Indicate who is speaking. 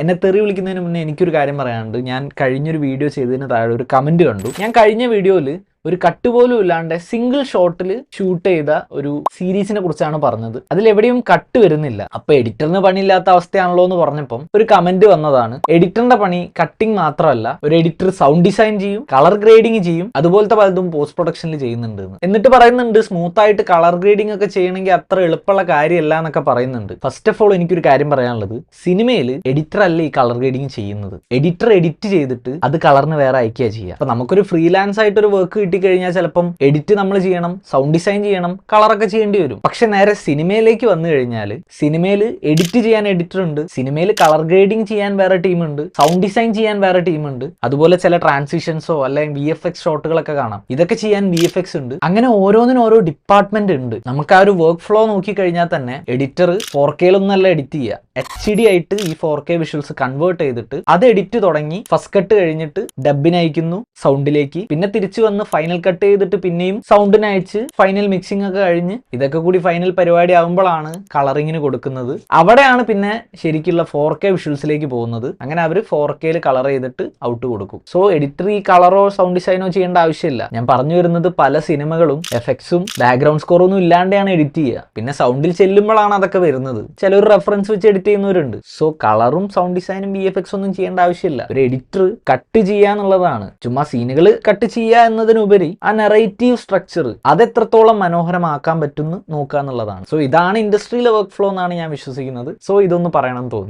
Speaker 1: എന്നെ തെറി വിളിക്കുന്നതിന് മുന്നേ എനിക്കൊരു കാര്യം പറയാനുണ്ട്. ഞാൻ കഴിഞ്ഞൊരു വീഡിയോ ചെയ്തതിന് താഴെ ഒരു കമന്റ് കണ്ടു. ഞാൻ കഴിഞ്ഞ വീഡിയോയിൽ ഒരു കട്ട് പോലും ഇല്ലാണ്ട് സിംഗിൾ ഷോട്ടിൽ ഷൂട്ട് ചെയ്ത ഒരു സീരീസിനെ കുറിച്ചാണ് പറഞ്ഞത്. അതിൽ എവിടെയും കട്ട് വരുന്നില്ല. അപ്പൊ എഡിറ്ററിന് പണിയില്ലാത്ത അവസ്ഥയാണല്ലോ എന്ന് പറഞ്ഞപ്പം ഒരു കമന്റ് വന്നതാണ്. എഡിറ്ററിന്റെ പണി കട്ടിംഗ് മാത്രമല്ല ഒരു എഡിറ്റർ സൗണ്ട് ഡിസൈൻ ചെയ്യും കളർ ഗ്രേഡിംഗ് ചെയ്യും അതുപോലത്തെ പലതും പോസ്റ്റ് പ്രൊഡക്ഷനിൽ ചെയ്യുന്നുണ്ട് എന്ന്. എന്നിട്ട് പറയുന്നുണ്ട് സ്മൂത്ത് ആയിട്ട് കളർ ഗ്രേഡിംഗ് ഒക്കെ ചെയ്യണമെങ്കിൽ അത്ര എളുപ്പമുള്ള കാര്യമല്ല എന്നൊക്കെ പറയുന്നുണ്ട്. ഫസ്റ്റ് ഓഫ് ഓൾ എനിക്കൊരു കാര്യം പറയാനുള്ളത് സിനിമയിൽ എഡിറ്റർ അല്ല ഈ കളർ ഗ്രേഡിംഗ് ചെയ്യുന്നത്. എഡിറ്റർ എഡിറ്റ് ചെയ്തിട്ട് അത് കളറിന് വേറെ അയക്കുക ചെയ്യുക അപ്പൊ നമുക്കൊരു ഫ്രീലാൻസ് ആയിട്ട് ഒരു വർക്ക് കിട്ടിക്കഴിഞ്ഞാൽ ചിലപ്പം എഡിറ്റ് നമ്മൾ ചെയ്യണം സൗണ്ട് ഡിസൈൻ ചെയ്യണം കളറൊക്കെ ചെയ്യേണ്ടി വരും. പക്ഷെ നേരെ സിനിമയിലേക്ക് വന്നു കഴിഞ്ഞാൽ സിനിമയിൽ എഡിറ്റ് ചെയ്യാൻ എഡിറ്റർ ഉണ്ട് സിനിമയിൽ കളർ ഗ്രേഡിംഗ് ചെയ്യാൻ വേറെ ടീമുണ്ട് സൗണ്ട് ഡിസൈൻ ചെയ്യാൻ വേറെ ടീമുണ്ട് അതുപോലെ ചില ട്രാൻസിഷൻസോ അല്ലെങ്കിൽ വി എഫ് എക്സ് ഷോട്ടുകളൊക്കെ കാണാം. ഇതൊക്കെ ചെയ്യാൻ വി എഫ് എക്സ് ഉണ്ട്. അങ്ങനെ ഓരോന്നിനും ഓരോ ഡിപ്പാർട്ട്മെന്റ് ഉണ്ട്. നമുക്ക് ആ ഒരു വർക്ക് ഫ്ലോ നോക്കി കഴിഞ്ഞാൽ തന്നെ എഡിറ്റർ ഫോർ കെയിലൊന്നല്ല എഡിറ്റ് ചെയ്യുക എച്ച് ഡി ആയിട്ട് ഈ ഫോർ കെ വിഷ്വൽസ് കൺവേർട്ട് ചെയ്തിട്ട് അത് എഡിറ്റ് തുടങ്ങി ഫസ്റ്റ് കട്ട് കഴിഞ്ഞിട്ട് ഡബിനയക്കുന്നു സൗണ്ടിലേക്ക് പിന്നെ തിരിച്ചു വന്ന് ഫൈനൽ കട്ട് ചെയ്തിട്ട് പിന്നെയും സൗണ്ടിന് അയച്ച് ഫൈനൽ മിക്സിംഗ് ഒക്കെ കഴിഞ്ഞ് ഇതൊക്കെ കൂടി ഫൈനൽ പരിപാടി ആകുമ്പോഴാണ് കളറിങ്ങിന് കൊടുക്കുന്നത്. അവിടെയാണ് പിന്നെ ശരിക്കുള്ള ഫോർ കെ വിഷ്വൽസിലേക്ക് പോകുന്നത്. അങ്ങനെ അവർ ഫോർ കെയിൽ കളർ ചെയ്തിട്ട് ഔട്ട് കൊടുക്കും. സോ എഡിറ്റർ ഈ കളറോ സൗണ്ട് ഡിസൈനോ ചെയ്യേണ്ട ആവശ്യമില്ല. ഞാൻ പറഞ്ഞു വരുന്നത് പല സിനിമകളും എഫക്ട്സും ബാക്ക്ഗ്രൗണ്ട് സ്കോറൊന്നും ഇല്ലാണ്ടാണ് എഡിറ്റ് ചെയ്യുക. പിന്നെ സൗണ്ടിൽ ചെല്ലുമ്പോഴാണ് അതൊക്കെ വരുന്നത്. ചിലർ റെഫറൻസ് വെച്ച് എഡിറ്റ് ചെയ്യുന്നവരുണ്ട്. സോ കളറും സൗണ്ട് ഡിസൈനും ബി എഫ് എക്സ് ഒന്നും ചെയ്യേണ്ട ആവശ്യമില്ല. ഒരു എഡിറ്റർ കട്ട് ചെയ്യാന്നുള്ളതാണ്. ചുമ്മാ സീനുകൾ കട്ട് ചെയ്യുക എന്നതിനുപരി ആ നെറേറ്റീവ് സ്ട്രക്ചർ അതെത്രത്തോളം മനോഹരമാക്കാൻ പറ്റുന്നു നോക്കുക എന്നുള്ളതാണ് സോ ഇതാണ് ഇൻഡസ്ട്രിയിലെ വർക്ക് ഫ്ലോ എന്നാണ് ഞാൻ വിശ്വസിക്കുന്നത്. സോ ഇതൊന്ന് പറയണം എന്ന് തോന്നി